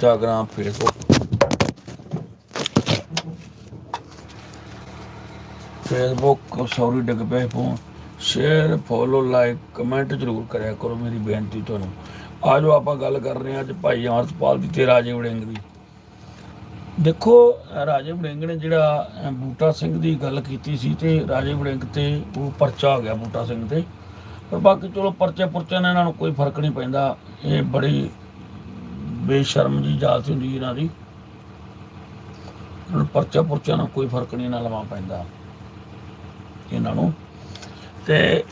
Instagram Facebook Facebook sorry ਡਿੱਗ ਪਏ phone. Share follow like comment ਜ਼ਰੂਰ ਕਰਿਆ ਕਰੋ ਮੇਰੀ ਬੇਨਤੀ ਤੁਹਾਨੂੰ। ਆਜੋ ਆਪਾਂ ਗੱਲ ਕਰ ਰਹੇ ਹਾਂ ਅੱਜ ਭਾਈ ਅਮਰਤਪਾਲ ਦੀ ਤੇ ਰਾਜੇ ਵੜਿੰਗ ਦੀ। ਦੇਖੋ, ਰਾਜੇ ਵੜਿੰਗ ਨੇ ਜਿਹੜਾ ਬੂਟਾ ਸਿੰਘ ਦੀ ਗੱਲ ਕੀਤੀ ਸੀ ਤੇ ਰਾਜੇ ਵੜਿੰਗ ਤੇ ਉਹ ਪਰਚਾ ਹੋ ਗਿਆ ਬੂਟਾ ਸਿੰਘ ਤੇ। ਪਰ ਬਾਕੀ ਚਲੋ ਪਰਚੇ ਪੁਰਚੇ ਨਾਲ ਇਹਨਾਂ ਨੂੰ ਕੋਈ ਫ਼ਰਕ ਨਹੀਂ ਪੈਂਦਾ। ਇਹ ਬੜੀ ਬੇਸ਼ਰਮ ਜੀ ਜਾਤ ਹੁੰਦੀ ਇਹਨਾਂ ਦੀ। ਇਹਨਾਂ ਪਰਚਾ ਪੁਰਚਾ ਨਾਲ ਕੋਈ ਫ਼ਰਕ ਨਹੀਂ ਨਾ ਲਵਾ ਪੈਂਦਾ ਇਹਨਾਂ ਨੂੰ। ਤੇ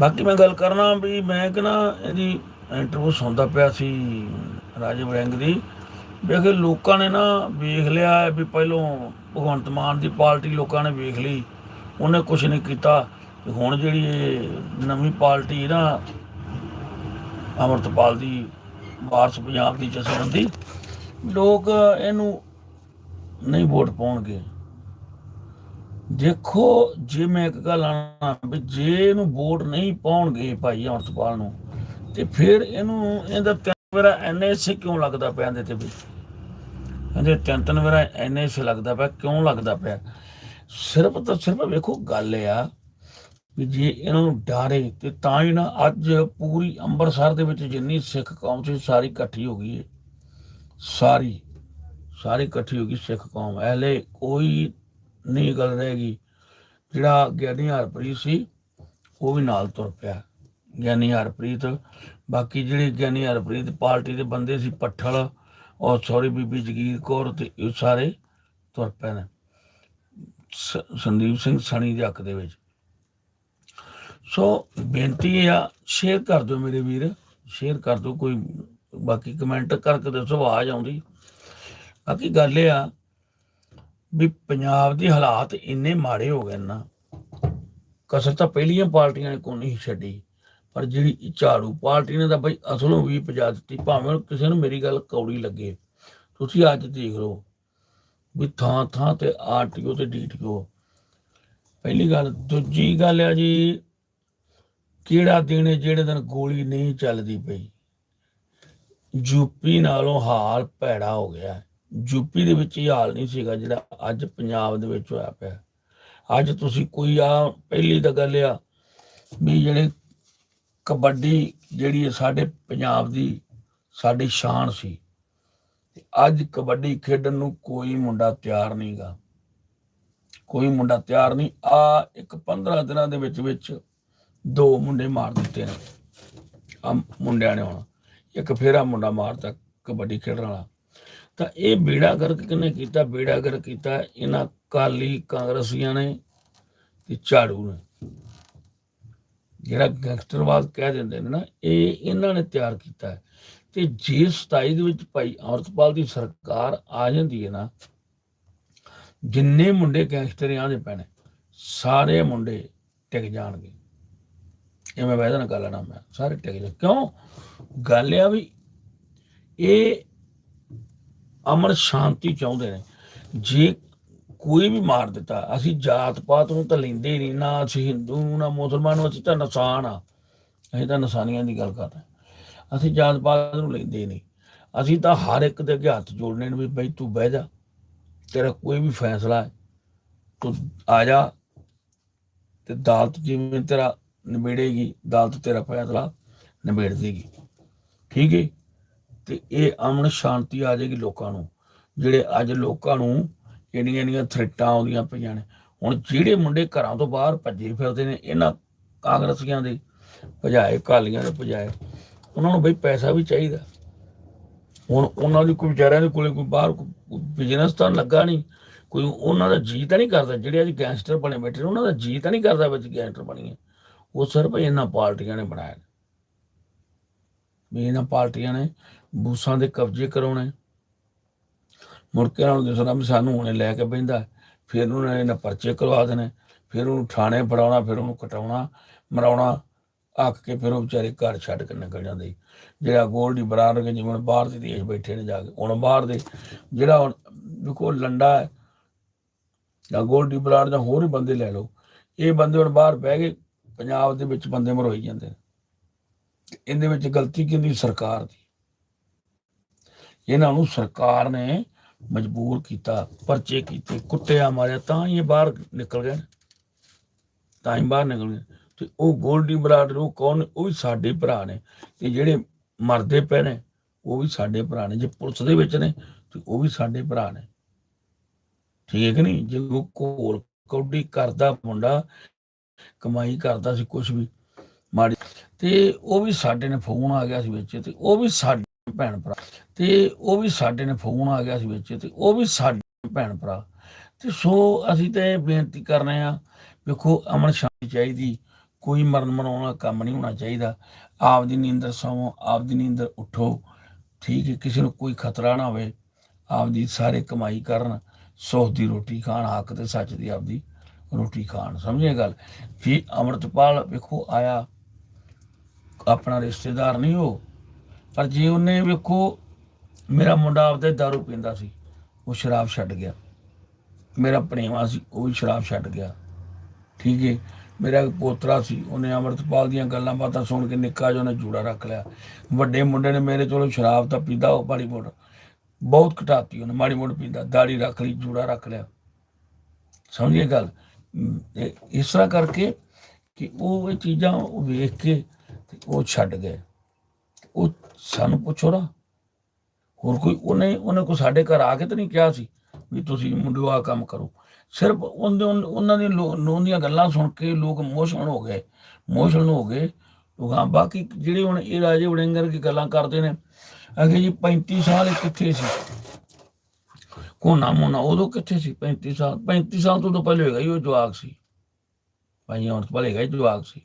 ਬਾਕੀ ਮੈਂ ਗੱਲ ਕਰਨਾ ਵੀ ਮੈਂ ਕਹਿੰਦਾ ਇਹਦੀ ਇੰਟਰਵਿਊ ਸੁਣਦਾ ਪਿਆ ਸੀ ਰਾਜੇ ਵੜਿੰਗ ਦੀ। ਵੇਖ ਲੋਕਾਂ ਨੇ ਨਾ ਵੇਖ ਲਿਆ ਵੀ ਪਹਿਲੋਂ ਭਗਵੰਤ ਮਾਨ ਦੀ ਪਾਰਟੀ ਲੋਕਾਂ ਨੇ ਵੇਖ ਲਈ, ਉਹਨੇ ਕੁਝ ਨਹੀਂ ਕੀਤਾ। ਹੁਣ ਜਿਹੜੀ ਇਹ ਨਵੀਂ ਪਾਰਟੀ ਨਾ ਅਮਰਤਪਾਲ ਦੀ ਵਾਰਸ ਪੰਜਾਬ ਦੀ ਜਸਵੰਦੀ ਲੋਕ ਇਹਨੂੰ ਨਹੀਂ ਵੋਟ ਪਾਉਣਗੇ। ਦੇਖੋ, ਜੇ ਮੈਂ ਇੱਕ ਗੱਲ ਆਣਾ ਵੀ ਜੇ ਇਹਨੂੰ ਵੋਟ ਨਹੀਂ ਪਾਉਣਗੇ ਭਾਈ ਅਮਰਤਪਾਲ ਨੂੰ, ਤੇ ਫਿਰ ਇਹਨੂੰ ਇਹਦਾ ਤਿੰਨ ਵਾਰਾ ਐਨਐਸਏ ਕਿਉਂ ਲੱਗਦਾ ਪਿਆ ਇਹਦੇ ਤੇ ਵੀ? ਇਹਦੇ ਤਿੰਨ ਤਿੰਨ ਵਾਰਾ ਐਨਐਸਏ ਲੱਗਦਾ ਪਿਆ, ਕਿਉਂ ਲੱਗਦਾ ਪਿਆ? ਸਿਰਫ ਤਾਂ ਸਿਰਫ ਵੇਖੋ, ਗੱਲ ਇਹ ਆ ਕਿ ਜੇ ਇਹਨਾਂ ਨੂੰ ਡਾਰੇ ਤੇ ਤਾਂ ਹੀ ਨਾ ਅੱਜ ਪੂਰੀ ਅੰਮ੍ਰਿਤਸਰ ਦੇ ਵਿੱਚ ਜਿੰਨੀ ਸਿੱਖ ਕੌਮ ਸੀ, ਸਾਰੀ ਇਕੱਠੀ ਹੋ ਗਈ ਹੈ ਸਾਰੀ ਸਾਰੀ ਇਕੱਠੀ ਹੋ ਗਈ ਸਿੱਖ ਕੌਮ। ਐਲੇ ਕੋਈ ਨਹੀਂ ਗੱਲ ਰਹੇਗੀ ਜਿਹੜਾ ਗਿਆਨੀ ਹਰਪ੍ਰੀਤ ਸੀ, ਉਹ ਵੀ ਨਾਲ ਤੁਰ ਪਿਆ। ਗਿਆਨੀ ਹਰਪ੍ਰੀਤ, ਬਾਕੀ ਜਿਹੜੇ ਗਿਆਨੀ ਹਰਪ੍ਰੀਤ ਪਾਰਟੀ ਦੇ ਬੰਦੇ ਸੀ, ਪੱਠਲ ਔਰ ਸੌਰੀ ਬੀਬੀ ਜਗੀਰ ਕੌਰ ਤੇ ਇਹ ਸਾਰੇ ਤੁਰ ਪਏ ਨੇ। ਸ- ਸੰਦੀਪ ਸਿੰਘ ਸਣੀ ਦੇ ਹੱਕ ਦੇ ਵਿੱਚ। ਸੋ ਬੇਨਤੀ ਇਹ ਆ ਸ਼ੇਅਰ ਕਰ ਦਿਓ ਮੇਰੇ ਵੀਰ ਸ਼ੇਅਰ ਕਰ ਦਿਓ ਕੋਈ, ਬਾਕੀ ਕਮੈਂਟ ਕਰਕੇ ਦੱਸੋ ਆਵਾਜ਼ ਆਉਂਦੀ ਬਾਕੀ ਗੱਲ ਇਹ ਆ ਵੀ ਪੰਜਾਬ ਦੇ ਹਾਲਾਤ ਇੰਨੇ ਮਾੜੇ ਹੋ ਗਏ ਨਾ, ਕਸਰ ਤਾਂ ਪਹਿਲੀਆਂ ਪਾਰਟੀਆਂ ਨੇ ਕੋਈ ਨਹੀਂ ਛੱਡੀ, ਪਰ ਜਿਹੜੀ ਝਾੜੂ ਪਾਰਟੀ ਨੇ ਤਾਂ ਬਈ ਅਸਲੋਂ ਵੀ ਪਜਾ ਦਿੱਤੀ, ਭਾਵੇਂ ਹੁਣ ਕਿਸੇ ਨੂੰ ਮੇਰੀ ਗੱਲ ਕੌੜੀ ਲੱਗੇ। ਤੁਸੀਂ ਅੱਜ ਦੇਖ ਲਓ ਵੀ ਥਾਂ ਥਾਂ ਤੇ ਆਰਟੀਓ ਤੇ ਡੀਟੀਓ। ਪਹਿਲੀ ਗੱਲ, ਦੂਜੀ ਗੱਲ ਆ ਜੀ ਕਿਹੜਾ ਦਿਨ ਜਿਹੜੇ ਦਿਨ ਗੋਲੀ ਨਹੀਂ ਚੱਲਦੀ ਪਈ? ਯੂਪੀ ਨਾਲੋਂ ਹਾਲ ਭੈੜਾ ਹੋ ਗਿਆ। ਯੂਪੀ ਦੇ ਵਿੱਚ ਇਹ ਹਾਲ ਨਹੀਂ ਸੀਗਾ ਜਿਹੜਾ ਅੱਜ ਪੰਜਾਬ ਦੇ ਵਿੱਚ ਹੋਇਆ ਪਿਆ। ਅੱਜ ਤੁਸੀਂ ਕੋਈ ਆ ਪਹਿਲੀ ਤਾਂ ਗੱਲ ਆ ਵੀ ਜਿਹੜੇ ਕਬੱਡੀ ਜਿਹੜੀ ਹੈ ਸਾਡੇ ਪੰਜਾਬ ਦੀ ਸਾਡੀ ਸ਼ਾਨ ਸੀ। ਅੱਜ ਕਬੱਡੀ ਖੇਡਣ ਨੂੰ ਕੋਈ ਮੁੰਡਾ ਤਿਆਰ ਨਹੀਂਗਾ ਕੋਈ ਮੁੰਡਾ ਤਿਆਰ ਨਹੀਂ। ਆ ਇੱਕ 15 ਦਿਨਾਂ ਦੇ ਵਿੱਚ ਵਿੱਚ ਦੋ ਮੁੰਡੇ ਮਾਰ ਦਿੱਤੇ ਨੇ। ਆ ਮੁੰਡਿਆਂ ਨੇ ਹੁਣ। ਇੱਕ ਫੇਰਾ ਮੁੰਡਾ ਮਾਰਤਾ ਕਬੱਡੀ ਖੇਡਣ ਵਾਲਾ। ਤਾਂ ਇਹ ਬੇੜਾ ਗਰਕ ਕਿਨੇ ਕੀਤਾ? ਬੇੜਾ ਗਰਕ ਕੀਤਾ ਇਹਨਾਂ ਕਾਲੀ ਕਾਂਗਰਸੀਆਂ ਨੇ ਤੇ ਝਾੜੂ ਨੇ। ਜਿਹੜਾ ਗੈਂਗਸਟਰਵਾਦ ਕਹਿ ਦਿੰਦੇ ਨੇ ਨਾ, ਇਹ ਇਹਨਾਂ ਨੇ ਤਿਆਰ ਕੀਤਾ ਤੇ ਜੇ 27 ਦੇ ਵਿੱਚ ਭਾਈ ਅਮਰਤਪਾਲ ਦੀ ਸਰਕਾਰ ਆ ਜਾਂਦੀ ਹੈ ਨਾ, ਜਿੰਨੇ ਮੁੰਡੇ ਗੈਂਗਸਟਰ ਆਂ ਦੇ ਪੈਣੇ, ਸਾਰੇ ਮੁੰਡੇ ਟਿਕ ਜਾਣਗੇ। ਇਹ ਮੈਂ ਵੈਦਾ ਨਾ ਗੱਲ ਨਾ ਮੈਂ ਸਾਰੇ ਟਿਕ ਜਾ। ਕਿਉਂ? ਗੱਲ ਆ ਵੀ ਇਹ ਅਮਰ ਸ਼ਾਂਤੀ ਚਾਹੁੰਦੇ ਨੇ। ਜੇ ਕੋਈ ਵੀ ਮਾਰ ਦਿੱਤਾ, ਅਸੀਂ ਜਾਤ ਪਾਤ ਨੂੰ ਤਾਂ ਲੈਂਦੇ ਨਹੀਂ, ਨਾ ਅਸੀਂ ਹਿੰਦੂ, ਨਾ ਮੁਸਲਮਾਨ ਨੂੰ, ਅਸੀਂ ਤਾਂ ਨਸਾਨ ਆ। ਅਸੀਂ ਤਾਂ ਨਸਾਨੀਆਂ ਦੀ ਗੱਲ ਕਰਦੇ ਹਾਂ। ਅਸੀਂ ਜਾਤ ਪਾਤ ਨੂੰ ਲੈਂਦੇ ਨਹੀਂ। ਅਸੀਂ ਤਾਂ ਹਰ ਇੱਕ ਦੇ ਅੱਗੇ ਹੱਥ ਜੋੜਨੇ ਨੇ ਵੀ ਬਈ ਤੂੰ ਬਹਿ ਜਾ। ਤੇਰਾ ਕੋਈ ਵੀ ਫੈਸਲਾ ਹੈ, ਤੂੰ ਆ ਜਾ। ਤੇ ਅਦਾਲਤ ਜਿਵੇਂ ਤੇਰਾ ਨਿਬੇੜੇਗੀ, ਅਦਾਲਤ ਤੇਰਾ ਫੈਸਲਾ ਨਿਬੇੜ ਦੇਗੀ ਠੀਕ ਹੈ? ਤੇ ਇਹ ਅਮਨ ਸ਼ਾਂਤੀ ਆ ਜਾਏਗੀ ਲੋਕਾਂ ਨੂੰ। ਜਿਹੜੇ ਅੱਜ ਲੋਕਾਂ ਨੂੰ ਇੰਨੀਆਂ ਇੰਨੀਆਂ ਥ੍ਰੈਟਾਂ ਆਉਂਦੀਆਂ ਪਈਆਂ ਨੇ, ਹੁਣ ਜਿਹੜੇ ਮੁੰਡੇ ਘਰਾਂ ਤੋਂ ਬਾਹਰ ਭੱਜੇ ਫਿਰਦੇ ਨੇ, ਇਹਨਾਂ ਕਾਂਗਰਸੀਆਂ ਦੇ ਭਜਾਏ ਕਾਲੀਆਂ ਦੇ ਭਜਾਏ, ਉਹਨਾਂ ਨੂੰ ਬਈ ਪੈਸਾ ਵੀ ਚਾਹੀਦਾ। ਹੁਣ ਉਹਨਾਂ ਦੀ ਕੋਈ ਵਿਚਾਰਿਆਂ ਦੇ ਕੋਲੇ ਕੋਈ ਬਾਹਰ ਬਿਜ਼ਨਸ ਤਾਂ ਲੱਗਾ ਨਹੀਂ, ਕੋਈ ਉਹਨਾਂ ਦਾ ਜੀ ਤਾਂ ਨਹੀਂ ਕਰਦਾ। ਜਿਹੜੇ ਅੱਜ ਗੈਂਗਸਟਰ ਬਣੇ ਬੈਠੇ ਨੇ, ਉਹਨਾਂ ਦਾ ਜੀ ਤਾਂ ਨਹੀਂ ਕਰਦਾ ਵਿੱਚ ਗੈਂਗਸਟਰ ਬਣੀਏ ਉਹ ਸਿਰਫ ਇਹਨਾਂ ਪਾਰਟੀਆਂ ਨੇ ਬਣਾਇਆ ਵੀ ਇਹਨਾਂ ਪਾਰਟੀਆਂ ਨੇ ਬੂਸਾਂ ਦੇ ਕਬਜ਼ੇ ਕਰਾਉਣੇ। ਮੁੜ ਕੇ ਉਹਨਾਂ ਨੂੰ ਦੱਸਣਾ ਸਾਨੂੰ ਹੁਣੇ ਲੈ ਕੇ ਬਹਿੰਦਾ। ਫਿਰ ਉਹਨਾਂ ਨੇ ਇਹਨਾਂ ਪਰਚੇ ਕਰਵਾ ਦੇਣੇ। ਫਿਰ ਉਹਨੂੰ ਥਾਣੇ ਫੜਾਉਣਾ, ਫਿਰ ਉਹਨੂੰ ਕਟਾਉਣਾ, ਮਰਾਉਣਾ, ਆਖ ਕੇ ਫਿਰ ਉਹ ਵਿਚਾਰੇ ਘਰ ਛੱਡ ਕੇ ਨਿਕਲ ਜਾਂਦੇ। ਜਿਹੜਾ ਗੋਲਡੀ ਬਰਾੜ ਕੇ ਜਿਵੇਂ ਹੁਣ ਬਾਹਰ ਦੇ ਦੇਸ਼ ਬੈਠੇ ਨੇ ਜਾ ਕੇ। ਹੁਣ ਬਾਹਰ ਦੇ ਜਿਹੜਾ ਹੁਣ ਦੇਖੋ ਲੰਡਾ ਹੈ, ਜਾਂ ਗੋਲਡੀ ਬਰਾੜ ਜਾਂ ਹੋਰ ਹੀ ਬੰਦੇ ਲੈ ਲਓ। ਇਹ ਬੰਦੇ ਹੁਣ ਬਾਹਰ ਬਹਿ ਗਏ ਪੰਜਾਬ ਦੇ ਵਿੱਚ ਬੰਦੇ ਮਰੋਈ ਜਾਂਦੇ ਨੇ। ਇਹਦੇ ਵਿੱਚ ਗਲਤੀ ਕਿਹਦੀ? ਸਰਕਾਰ ਦੀ। ਇਹਨਾਂ ਨੂੰ ਸਰਕਾਰ ਨੇ ਮਜਬੂਰ ਕੀਤਾ, ਪਰਚੇ ਕੀਤੇ, ਕੁੱਟਿਆ ਮਾਰਿਆ, ਤਾਂ ਹੀ ਇਹ ਬਾਹਰ ਨਿਕਲ ਗਏ ਤਾਂ ਹੀ ਬਾਹਰ ਨਿਕਲ ਗਏ ਤੇ ਉਹ ਗੋਲਡੀ ਬਰਾੜ ਉਹ ਕੌਣ ਉਹ ਵੀ ਸਾਡੇ ਭਰਾ ਨੇ। ਤੇ ਜਿਹੜੇ ਮਰਦੇ ਪਏ ਨੇ, ਉਹ ਵੀ ਸਾਡੇ ਭਰਾ ਨੇ। ਜੇ ਪੁਲਿਸ ਦੇ ਵਿੱਚ ਨੇ, ਤੇ ਉਹ ਵੀ ਸਾਡੇ ਭਰਾ ਨੇ। ਠੀਕ ਨਹੀਂ? ਜੇ ਉਹ ਕੋਲ ਕੌਡੀ ਕਰਦਾ ਮੁੰਡਾ ਕਮਾਈ ਕਰਦਾ ਸੀ ਕੁਝ ਵੀ। ਮਾੜੀ ਤੇ ਉਹ ਵੀ ਸਾਡੇ ਨੇ ਫੋਨ ਆ ਗਿਆ ਸੀ ਵਿੱਚ ਤੇ ਉਹ ਵੀ ਸਾਡੇ ਭੈਣ ਭਰਾ ਤੇ ਉਹ ਵੀ ਸਾਡੇ ਨੇ ਫੋਨ ਆ ਗਿਆ ਸੀ ਵਿੱਚ ਤੇ ਉਹ ਵੀ ਸਾਡੇ ਭੈਣ ਭਰਾ। ਤੇ ਸੋ ਅਸੀਂ ਤੇ ਬੇਨਤੀ ਕਰ ਰਹੇ ਆ ਵੇਖੋ ਅਮਨ ਸ਼ਾਂਤੀ ਚਾਹੀਦੀ, ਕੋਈ ਮਰਨ ਮਨਾਉਣ ਵਾਲਾ ਕੰਮ ਨਹੀਂ ਹੋਣਾ ਚਾਹੀਦਾ। ਆਪ ਦੀ ਨੀਂਦਰ ਸੌਂ ਆਪਦੀ ਨੀਂਦਰ ਉੱਠੋ, ਠੀਕ ਹੈ, ਕਿਸੇ ਨੂੰ ਕੋਈ ਖਤਰਾ ਨਾ ਹੋਵੇ। ਆਪਦੀ ਸਾਰੇ ਕਮਾਈ ਕਰਨ, ਸੁੱਖ ਦੀ ਰੋਟੀ ਖਾਣ, ਹੱਕ ਤੇ ਸੱਚ ਦੀ ਆਪਦੀ ਰੋਟੀ ਖਾਣ, ਸਮਝੇ ਗੱਲ? ਫਿਰ ਅਮਰਤਪਾਲ ਵੇਖੋ ਆਇਆ, ਆਪਣਾ ਰਿਸ਼ਤੇਦਾਰ ਨਹੀਂ ਉਹ, ਪਰ ਜੇ ਉਹਨੇ ਵੇਖੋ ਮੇਰਾ ਮੁੰਡਾ ਆਪਦੇ दारू ਪੀਂਦਾ ਸੀ, ਉਹ ਸ਼ਰਾਬ ਛੱਡ ਗਿਆ। ਮੇਰਾ ਪ੍ਰੇਮਾ ਸੀ, ਉਹ ਵੀ ਸ਼ਰਾਬ ਛੱਡ ਗਿਆ। ਠੀਕ ਹੈ ਮੇਰਾ ਪੋਤਰਾ ਸੀ, ਉਹਨੇ ਅਮਰਤਪਾਲ ਦੀਆਂ ਗੱਲਾਂ ਬਾਤਾਂ ਸੁਣ ਕੇ ਨਿੱਕਾ ਜਿਹਾ ਉਹਨੇ ਜੂੜਾ ਰੱਖ ਲਿਆ। ਵੱਡੇ ਮੁੰਡੇ ਨੇ ਮੇਰੇ ਚਲੋ ਸ਼ਰਾਬ ਤਾਂ ਪੀਂਦਾ, ਉਹ ਮਾੜੀ ਮੋੜ ਬਹੁਤ ਘਟਾਤੀ ਉਹਨੇ, ਮਾੜੀ ਮੋੜ ਪੀਂਦਾ, ਦਾੜੀ ਰੱਖ ਲਈ, ਜੂੜਾ ਰੱਖ ਲਿਆ। ਸਮਝੀਏ ਗੱਲ? ਇਸ ਤਰ੍ਹਾਂ ਕਰਕੇ ਕਿ ਉਹ ਇਹ ਚੀਜ਼ਾਂ ਉਹ ਵੇਖ ਕੇ ਉਹ ਛੱਡ ਗਏ। ਉਹ ਸਾਨੂੰ ਪੁੱਛੋ ਨਾ। ਹੋਰ ਕੋਈ ਉਹਨੇ ਉਹਨੇ ਕੋ ਸਾਡੇ ਘਰ ਆ ਕੇ ਤਾਂ ਨਹੀਂ ਕਿਹਾ ਸੀ ਵੀ ਤੁਸੀਂ ਮੁੰਡਿਓ ਆ ਕੰਮ ਕਰੋ। ਸਿਰਫ ਉਹਦੇ ਉਹਨਾਂ ਦੀ ਲੋਨ ਦੀਆਂ ਗੱਲਾਂ ਸੁਣ ਕੇ ਲੋਕ ਇਮੋਸ਼ਨਲ ਹੋ ਗਏ। ਇਮੋਸ਼ਨਲ ਹੋ ਗਏ। ਲੋਕ ਹਾਂ, ਬਾਕੀ ਜਿਹੜੇ ਹੁਣ ਇਹ ਰਾਜੇ ਵੜਿੰਗਰ ਦੀ ਗੱਲਾਂ ਕਰਦੇ ਨੇ, ਅਗੇ ਜੀ 35 ਸਾਲ ਇਹ ਕਿੱਥੇ ਸੀ? ਕੋਨਾ ਮੋਨਾ ਉਦੋਂ ਕਿੱਥੇ ਸੀ? 35 ਸਾਲ 35 ਸਾਲ ਤੋਂ ਤਾਂ ਪਹਿਲੇ ਹੋਏਗਾ ਹੀ ਉਹ ਜਵਾਕ ਸੀ। ਭਾਈ ਹੁਣ ਤੋਂ ਪਹਿਲੇ ਹੀ ਜਵਾਕ ਸੀ।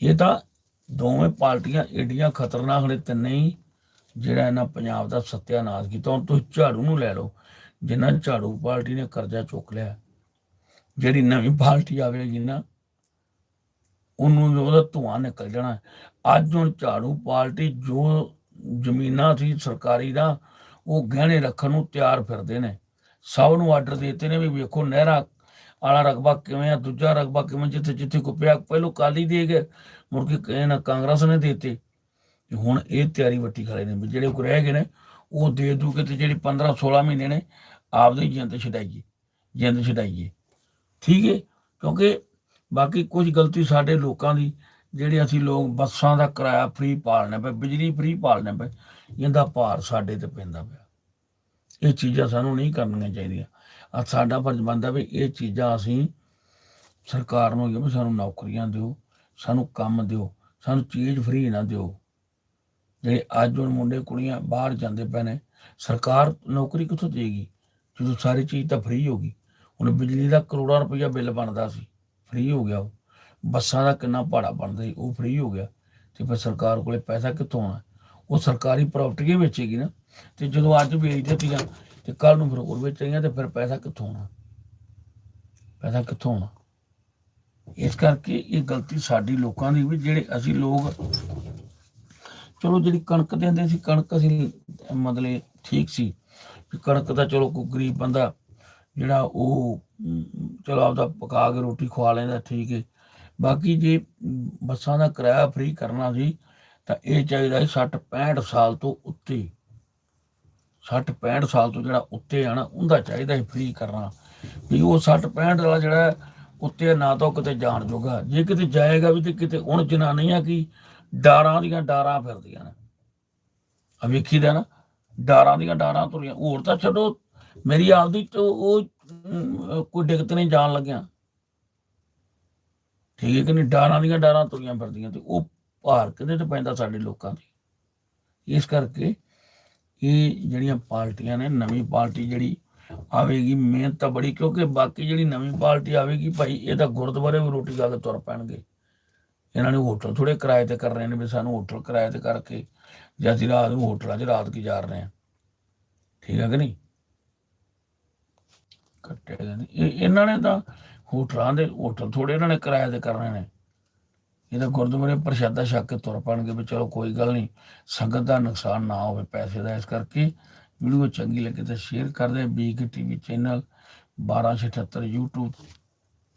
ਇਹ ਤਾਂ ਦੋਵੇਂ ਪਾਰਟੀਆਂ ਏਡੀਆਂ ਖਤਰਨਾਕ ਨੇ ਤਿੰਨੇ ਹੀ, ਜਿਹੜਾ ਇਹਨਾਂ ਪੰਜਾਬ ਦਾ ਸੱਤਿਆਨਾਸ਼ ਕੀਤਾ। ਹੁਣ ਤੁਸੀਂ ਝਾੜੂ ਨੂੰ ਲੈ ਲਓ ਜਿਨ੍ਹਾਂ ਝਾੜੂ ਪਾਰਟੀ ਨੇ ਕਰਜ਼ਾ ਚੁੱਕ ਲਿਆ, ਜਿਹੜੀ ਨਵੀਂ ਪਾਰਟੀ ਆਵੇਗੀ ਨਾ, ਉਹਨੂੰ ਉਹਦਾ ਧੂਆਂ ਨਿਕਲ ਜਾਣਾ। ਅੱਜ ਹੁਣ ਝਾੜੂ ਪਾਰਟੀ ਜੋ ਜ਼ਮੀਨਾਂ ਸੀ ਸਰਕਾਰੀ ਦਾ ਉਹ ਗਹਿਣੇ ਰੱਖਣ ਨੂੰ ਤਿਆਰ ਫਿਰਦੇ ਨੇ। ਸਭ ਨੂੰ ਆਰਡਰ ਦਿੱਤੇ ਨੇ ਵੀ ਵੇਖੋ ਨਹਿਰਾ ਵਾਲਾ ਰਕਬਾ ਕਿਵੇਂ ਆ, ਦੂਜਾ ਰਕਬਾ ਕਿਵੇਂ, ਜਿੱਥੇ ਜਿੱਥੇ ਕੋ ਪਿਆ, ਪਹਿਲੋਂ ਕਾਲੀ ਦੇ ਗਏ, ਮੁੜ ਕੇ ਕਹੇ ਨਾ ਕਾਂਗਰਸ ਨੇ ਦਿੱਤੇ। ਤੇ ਹੁਣ ਇਹ ਤਿਆਰੀ ਵੱਟੀ ਖੜੇ ਨੇ ਜਿਹੜੇ ਕੋ ਰਹਿ ਗਏ ਨੇ, ਉਹ ਦੇ ਦੂ ਕੇ ਤੇ ਜਿਹੜੀ 15 16 ਮਹੀਨੇ ਨੇ, ਆਪਦੀ ਜਿੰਦ ਛਡਾਈਏ ਜਿੰਦ ਛਡਾਈਏ। ਠੀਕ ਹੈ ਕਿਉਂਕਿ ਬਾਕੀ ਕੁਝ ਗਲਤੀ ਸਾਡੇ ਲੋਕਾਂ ਦੀ ਜਿਹੜੇ ਅਸੀਂ ਲੋਕ ਬੱਸਾਂ ਦਾ ਕਿਰਾਇਆ ਫ੍ਰੀ ਪਾਲਣਾ ਪਏ ਬਿਜਲੀ ਫ੍ਰੀ ਪਾਲਨੇ ਪਏ ਇਹਦਾ ਭਾਰ ਸਾਡੇ ਤੇ ਪੈਂਦਾ ਪਿਆ। ਇਹ ਚੀਜ਼ਾਂ ਸਾਨੂੰ ਨਹੀਂ ਕਰਨੀਆਂ ਚਾਹੀਦੀਆਂ। ਆ ਸਾਡਾ ਫਰਜ਼ ਬਣਦਾ ਵੀ ਇਹ ਚੀਜ਼ਾਂ ਅਸੀਂ ਸਰਕਾਰ ਨੂੰ ਕਿ ਸਾਨੂੰ ਨੌਕਰੀਆਂ ਦਿਓ, ਸਾਨੂੰ ਕੰਮ ਦਿਓ, ਸਾਨੂੰ ਚੀਜ਼ ਫ੍ਰੀ ਨਾ ਦਿਓ। ਜਿਹੜੇ ਅੱਜ ਹੁਣ ਮੁੰਡੇ ਕੁੜੀਆਂ ਬਾਹਰ ਜਾਂਦੇ ਪਏ ਨੇ, ਸਰਕਾਰ ਨੌਕਰੀ ਕਿੱਥੋਂ ਦੇਗੀ ਜਦੋਂ ਸਾਰੀ ਚੀਜ਼ ਤਾਂ ਫ੍ਰੀ ਹੋ ਗਈ। ਹੁਣ ਬਿਜਲੀ ਦਾ ਕਰੋੜਾਂ ਰੁਪਈਆ ਬਿੱਲ ਬਣਦਾ ਸੀ ਫ੍ਰੀ ਹੋ ਗਿਆ ਉਹ। ਬੱਸਾਂ ਦਾ ਕਿੰਨਾ ਭਾੜਾ ਬਣਦਾ ਸੀ, ਉਹ ਫ੍ਰੀ ਹੋ ਗਿਆ। ਤੇ ਫਿਰ ਸਰਕਾਰ ਕੋਲੇ ਪੈਸਾ ਕਿੱਥੋਂ ਆਉਣਾ? ਉਹ ਸਰਕਾਰੀ ਪ੍ਰਾਪਰਟੀ ਵੇਚੇਗੀ ਨਾ। ਤੇ ਜਦੋਂ ਅੱਜ ਵੇਚ ਦਿੱਤੀਆਂ ਤੇ ਕੱਲ ਨੂੰ ਫਿਰ ਹੋਰ ਵੇਚਣਗੀਆਂ ਤੇ ਫਿਰ ਪੈਸਾ ਕਿੱਥੋਂ ਆਉਣਾ? ਪੈਸਾ ਕਿੱਥੋਂ ਆਉਣਾ? ਇਸ ਕਰਕੇ ਇਹ ਗਲਤੀ ਸਾਡੀ ਲੋਕਾਂ ਦੀ ਵੀ, ਜਿਹੜੇ ਅਸੀਂ ਲੋਕ ਚਲੋ ਜਿਹੜੀ ਕਣਕ ਦਿੰਦੇ ਸੀ, ਕਣਕ ਅਸੀਂ ਮਤਲਬ ਠੀਕ ਸੀ। ਵੀ ਕਣਕ ਦਾ ਚਲੋ ਕੋਈ ਗਰੀਬ ਬੰਦਾ, ਜਿਹੜਾ ਉਹ ਚਲੋ ਆਪਦਾ ਪਕਾ ਕੇ ਰੋਟੀ ਖਵਾ ਲੈਂਦਾ, ਠੀਕ ਹੈ ਬਾਕੀ ਜੇ ਬੱਸਾਂ ਦਾ ਕਿਰਾਇਆ ਫ੍ਰੀ ਕਰਨਾ ਸੀ, ਤਾਂ ਇਹ ਚਾਹੀਦਾ ਸੀ 60 65 ਸਾਲ ਤੋਂ ਉੱਤੇ। 60 65 ਸਾਲ ਤੋਂ ਜਿਹੜਾ ਉੱਤੇ ਆ ਨਾ, ਉਹਦਾ ਚਾਹੀਦਾ ਸੀ ਫ੍ਰੀ ਕਰਨਾ। ਵੀ ਉਹ 60 65 ਵਾਲਾ ਜਿਹੜਾ ਉੱਤੇ ਨਾ ਤਾਂ ਉਹ ਕਿਤੇ ਜਾਣ ਜੋਗਾ। ਜੇ ਕਿਤੇ ਜਾਏਗਾ ਵੀ ਤੇ ਕਿਤੇ ਹੁਣ ਜਨਾਨੀਆਂ ਕੀ, ਡਾਰਾਂ ਦੀਆਂ ਡਾਰਾਂ ਫਿਰਦੀਆਂ ਨੇ। ਆ ਵੇਖੀ ਦਾ ਨਾ, ਡਾਰਾਂ ਦੀਆਂ ਡਾਰਾਂ ਤੁਰੀਆਂ। ਹੋਰ ਤਾਂ ਛੱਡੋ, ਮੇਰੀ ਆਪਦੀ ਤੋਂ ਉਹ ਕੋਈ ਦਿੱਕਤ ਨਹੀਂ ਜਾਣ ਲੱਗਿਆ। ਠੀਕ ਹੈ ਕਿ ਨਹੀਂ? ਡਾਰਾਂ ਦੀਆਂ ਡਾਰਾਂ ਤੁਰੀਆਂ ਫਿਰਦੀਆਂ ਤੇ ਉਹ ਭਾਰ ਕਿਤੇ ਤੇ ਪੈਂਦਾ ਸਾਡੇ ਲੋਕਾਂ ਦੀ ਇਸ ਕਰਕੇ ਇਹ ਜਿਹੜੀਆਂ ਪਾਰਟੀਆਂ ਨੇ, ਨਵੀਂ ਪਾਰਟੀ ਜਿਹੜੀ ਆਵੇਗੀ, ਮਿਹਨਤ ਤਾਂ ਬੜੀ, ਕਿਉਂਕਿ ਬਾਕੀ ਜਿਹੜੀ ਨਵੀਂ ਪਾਰਟੀ ਆਵੇਗੀ ਭਾਈ, ਇਹ ਤਾਂ ਗੁਰਦੁਆਰੇ ਵੀ ਰੋਟੀ ਖਾ ਕੇ ਤੁਰ ਪੈਣਗੇ। ਇਹਨਾਂ ਨੇ ਹੋਟਲ ਥੋੜੇ ਕਿਰਾਏ ਤੇ ਕਰ ਰਹੇ ਨੇ ਵੀ ਸਾਨੂੰ ਹੋਟਲ ਕਿਰਾਏ ਤੇ ਕਰਕੇ ਜਾਂ ਅਸੀਂ ਰਾਤ ਨੂੰ ਹੋਟਲਾਂ 'ਚ ਰਾਤ ਗੁਜ਼ਾਰ ਰਹੇ ਹਾਂ। ਠੀਕ ਹੈ ਕਿ ਨਹੀਂ? ਕੱਟੇ ਗਏ ਇਹਨਾਂ ਨੇ ਤਾਂ ਹੋਟਲਾਂ ਦੇ ਹੋਟਲ ਥੋੜੇ ਇਹਨਾਂ ਨੇ ਕਿਰਾਏ ਦੇ ਕਰਨੇ ਨੇ। ਇਹਦਾ ਗੁਰਦੁਆਰੇ ਪ੍ਰਸ਼ਾਦਾ ਛਕ ਕੇ ਤੁਰ ਪੈਣਗੇ ਵੀ ਚਲੋ ਕੋਈ ਗੱਲ ਨਹੀਂ, ਸੰਗਤ ਦਾ ਨੁਕਸਾਨ ਨਾ ਹੋਵੇ ਪੈਸੇ ਦਾ ਇਸ ਕਰਕੇ ਵੀਡੀਓ ਚੰਗੀ ਲੱਗੇ ਤਾਂ ਸ਼ੇਅਰ ਕਰ ਦੇ, ਬੀਕ ਟੀਵੀ ਚੈਨਲ 1278 YouTube